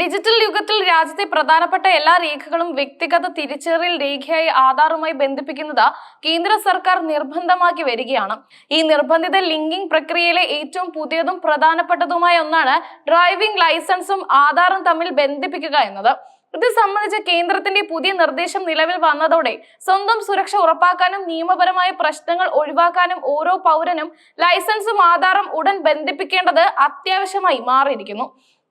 Digital യുഗത്തിൽ രാജ്യത്തെ പ്രധാനപ്പെട്ട എല്ലാ രേഖകളും വ്യക്തിഗത തിരിച്ചറിയൽ രേഖയായി ആധാറുമായി ബന്ധിപ്പിക്കുന്നത് കേന്ദ്ര സർക്കാർ നിർബന്ധമാക്കി വരികയാണ്. ഈ നിർബന്ധിത ലിങ്കിംഗ് പ്രക്രിയയിലെ ഏറ്റവും പുതിയതും പ്രധാനപ്പെട്ടതുമായ ഒന്നാണ് ഡ്രൈവിംഗ് ലൈസൻസും ആധാറും തമ്മിൽ ബന്ധിപ്പിക്കുക എന്നത്. ഇത് സംബന്ധിച്ച് കേന്ദ്രത്തിന്റെ പുതിയ നിർദ്ദേശം നിലവിൽ വന്നതോടെ സ്വന്തം സുരക്ഷ ഉറപ്പാക്കാനും നിയമപരമായ പ്രശ്നങ്ങൾ ഒഴിവാക്കാനും ഓരോ പൗരനും ലൈസൻസും ആധാറും ഉടൻ ബന്ധിപ്പിക്കേണ്ടത് അത്യാവശ്യമായി മാറിയിരിക്കുന്നു.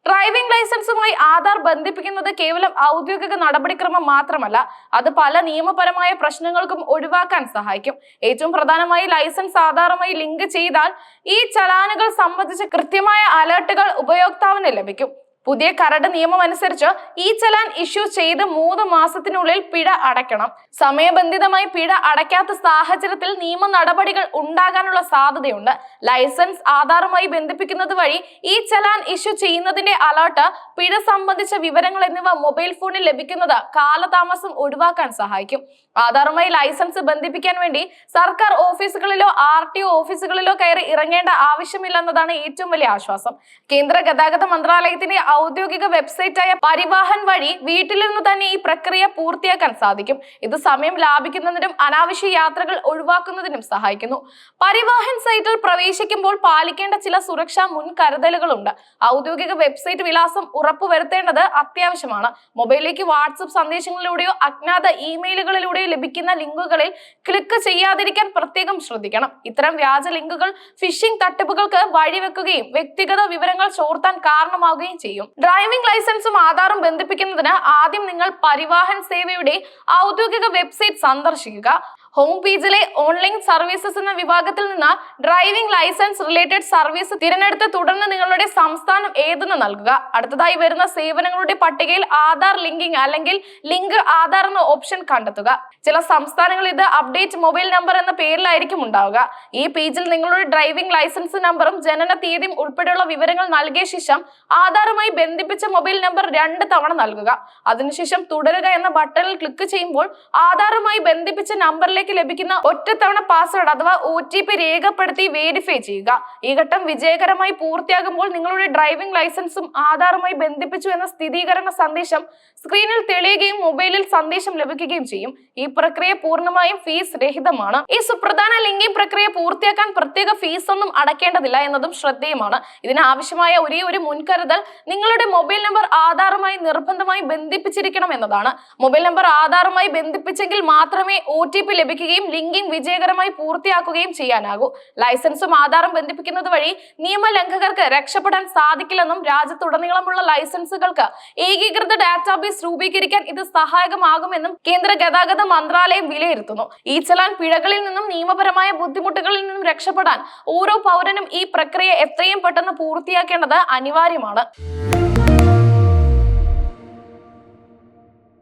ഡ്രൈവിംഗ് ലൈസൻസുമായി ആധാർ ബന്ധിപ്പിക്കുന്നത് കേവലം ഔദ്യോഗിക നടപടിക്രമം മാത്രമല്ല അത് പല നിയമപരമായ പ്രശ്നങ്ങൾക്കും ഒഴിവാക്കാൻ സഹായിക്കും. ഏറ്റവും പ്രധാനമായി ലൈസൻസ് ആധാറുമായി ലിങ്ക് ചെയ്താൽ ഈ ചലാനുകൾ സംബന്ധിച്ച് കൃത്യമായ അലേർട്ടുകൾ ഉപയോക്താവിന് ലഭിക്കും. പുതിയ കരട് നിയമം അനുസരിച്ച് ഈ ചലാൻ ഇഷ്യൂ ചെയ്ത് മൂന്ന് മാസത്തിനുള്ളിൽ പിഴ അടയ്ക്കണം. സമയബന്ധിതമായി പിഴ അടയ്ക്കാത്ത സാഹചര്യത്തിൽ നിയമ നടപടികൾ ഉണ്ടാകാനുള്ള സാധ്യതയുണ്ട്. ലൈസൻസ് ആധാറുമായി ബന്ധിപ്പിക്കുന്നത് വഴി ഈ ചലാൻ ഇഷ്യൂ ചെയ്യുന്നതിന്റെ അലർട്ട് പിഴ സംബന്ധിച്ച വിവരങ്ങൾ എന്നിവ മൊബൈൽ ഫോണിൽ ലഭിക്കുന്നത് കാലതാമസം ഒഴിവാക്കാൻ സഹായിക്കും. ആധാറുമായി ലൈസൻസ് ബന്ധിപ്പിക്കാൻ വേണ്ടി സർക്കാർ ഓഫീസുകളിലോ ആർ ടി ഒ ഓഫീസുകളിലോ കയറി ഇറങ്ങേണ്ട ആവശ്യമില്ലെന്നതാണ് ഏറ്റവും വലിയ ആശ്വാസം. കേന്ദ്ര ഗതാഗത മന്ത്രാലയത്തിന്റെ ഔദ്യോഗിക വെബ്സൈറ്റായ പരിവാഹൻ വഴി വീട്ടിലിരുന്ന് തന്നെ ഈ പ്രക്രിയ പൂർത്തിയാക്കാൻ സാധിക്കും. ഇത് സമയം ലാഭിക്കുന്നതിനും അനാവശ്യ യാത്രകൾ ഒഴിവാക്കുന്നതിനും സഹായിക്കുന്നു. പരിവാഹൻ സൈറ്റിൽ പ്രവേശിക്കുമ്പോൾ പാലിക്കേണ്ട ചില സുരക്ഷാ മുൻകരുതലുകളുണ്ട്. ഔദ്യോഗിക വെബ്സൈറ്റ് വിലാസം ഉറപ്പുവരുത്തേണ്ടത് അത്യാവശ്യമാണ്. മൊബൈലിലേക്ക് വാട്സപ്പ് സന്ദേശങ്ങളിലൂടെയോ അജ്ഞാത ഇമെയിലുകളിലൂടെയോ ലഭിക്കുന്ന ലിങ്കുകളിൽ ക്ലിക്ക് ചെയ്യാതിരിക്കാൻ പ്രത്യേകം ശ്രദ്ധിക്കണം. ഇത്തരം വ്യാജ ലിങ്കുകൾ ഫിഷിംഗ് തട്ടിപ്പുകൾക്ക് വഴിവെക്കുകയും വ്യക്തിഗത വിവരങ്ങൾ ചോർത്താൻ കാരണമാവുകയും ചെയ്യും. ഡ്രൈവിംഗ് ലൈസൻസും ആധാറും ബന്ധിപ്പിക്കുന്നതിന് ആദ്യം നിങ്ങൾ പരിവാഹൻ സേവയുടെ ഔദ്യോഗിക വെബ്സൈറ്റ് സന്ദർശിക്കുക. ഹോം പേജിലെ ഓൺലൈൻ സർവീസസ് എന്ന വിഭാഗത്തിൽ നിന്ന് ഡ്രൈവിംഗ് ലൈസൻസ് റിലേറ്റഡ് സർവീസ് തിരഞ്ഞെടുത്ത് തുടർന്ന് നിങ്ങളുടെ സംസ്ഥാനം ഏതെന്ന് നൽകുക. അടുത്തതായി വരുന്ന സേവനങ്ങളുടെ പട്ടികയിൽ ആധാർ ലിങ്കിങ് അല്ലെങ്കിൽ ലിങ്ക് ആധാർ എന്ന ഓപ്ഷൻ കണ്ടെത്തുക. ചില സംസ്ഥാനങ്ങളിൽ ഇത് അപ്ഡേറ്റ് മൊബൈൽ നമ്പർ എന്ന പേരിലായിരിക്കും ഉണ്ടാവുക. ഈ പേജിൽ നിങ്ങളുടെ ഡ്രൈവിംഗ് ലൈസൻസ് നമ്പറും ജനന തീയതിയും ഉൾപ്പെടെയുള്ള വിവരങ്ങൾ നൽകിയ ശേഷം ആധാറുമായി ബന്ധിപ്പിച്ച മൊബൈൽ നമ്പർ രണ്ട് തവണ നൽകുക. അതിനുശേഷം തുടരുക എന്ന ബട്ടണിൽ ക്ലിക്ക് ചെയ്യുമ്പോൾ ആധാറുമായി ബന്ധിപ്പിച്ച നമ്പറിലേക്ക് ലഭിക്കുന്ന ഒറ്റത്തവണ പാസ്വേഡ് അഥവാ ഒ ടി പി രേഖപ്പെടുത്തി വേരിഫൈ ചെയ്യുക. ഈ ഘട്ടം വിജയകരമായി പൂർത്തിയാകുമ്പോൾ നിങ്ങളുടെ ഡ്രൈവിംഗ് ലൈസൻസും ആധാറുമായി ബന്ധിപ്പിച്ചു എന്ന സ്ഥിരീകരണ സന്ദേശം സ്ക്രീനിൽ തെളിയുകയും മൊബൈലിൽ സന്ദേശം ലഭിക്കുകയും ചെയ്യും. ഈ പ്രക്രിയ പൂർണമായും ഫീസ് രഹിതമാണ്. ഈ സുപ്രധാന ലിങ്കിങ് പ്രക്രിയ പൂർത്തിയാക്കാൻ പ്രത്യേക ഫീസ് ഒന്നും അടയ്ക്കേണ്ടതില്ല എന്നതും ശ്രദ്ധേയമാണ്. ഇതിനാവശ്യമായ ഒരേ ഒരു മുൻകരുതൽ നിങ്ങളുടെ മൊബൈൽ നമ്പർ ആധാറുമായി നിർബന്ധമായി ബന്ധിപ്പിച്ചിരിക്കണം എന്നതാണ്. മൊബൈൽ നമ്പർ ആധാറുമായി ബന്ധിപ്പിച്ചെങ്കിൽ മാത്രമേ ഒ ടി പി ലഭിക്കുകയും ലിങ്കിംഗ് വിജയകരമായി പൂർത്തിയാക്കുകയും ചെയ്യാനാകൂ. ലൈസൻസും ആധാറും ബന്ധിപ്പിക്കുന്നത് വഴി നിയമലംഘകർക്ക് രക്ഷപ്പെടാൻ സാധിക്കില്ലെന്നും രാജ്യത്തുടനീളമുള്ള ലൈസൻസുകൾക്ക് ഏകീകൃത ഡാറ്റാബേസ് രൂപീകരിക്കാൻ ഇത് സഹായകമാകുമെന്നും കേന്ദ്ര ഗതാഗത മന്ത്രാലയം വിലയിരുത്തുന്നു. ഈ ചലാൻ പിഴകളിൽ നിന്നും നിയമപരമായ ബുദ്ധിമുട്ടുകളിൽ നിന്നും രക്ഷപ്പെടാൻ ഓരോ പൗരനും ഈ പ്രക്രിയ എത്രയും പെട്ടെന്ന് പൂർത്തിയാക്കേണ്ടത് അനിവാര്യമാണ്.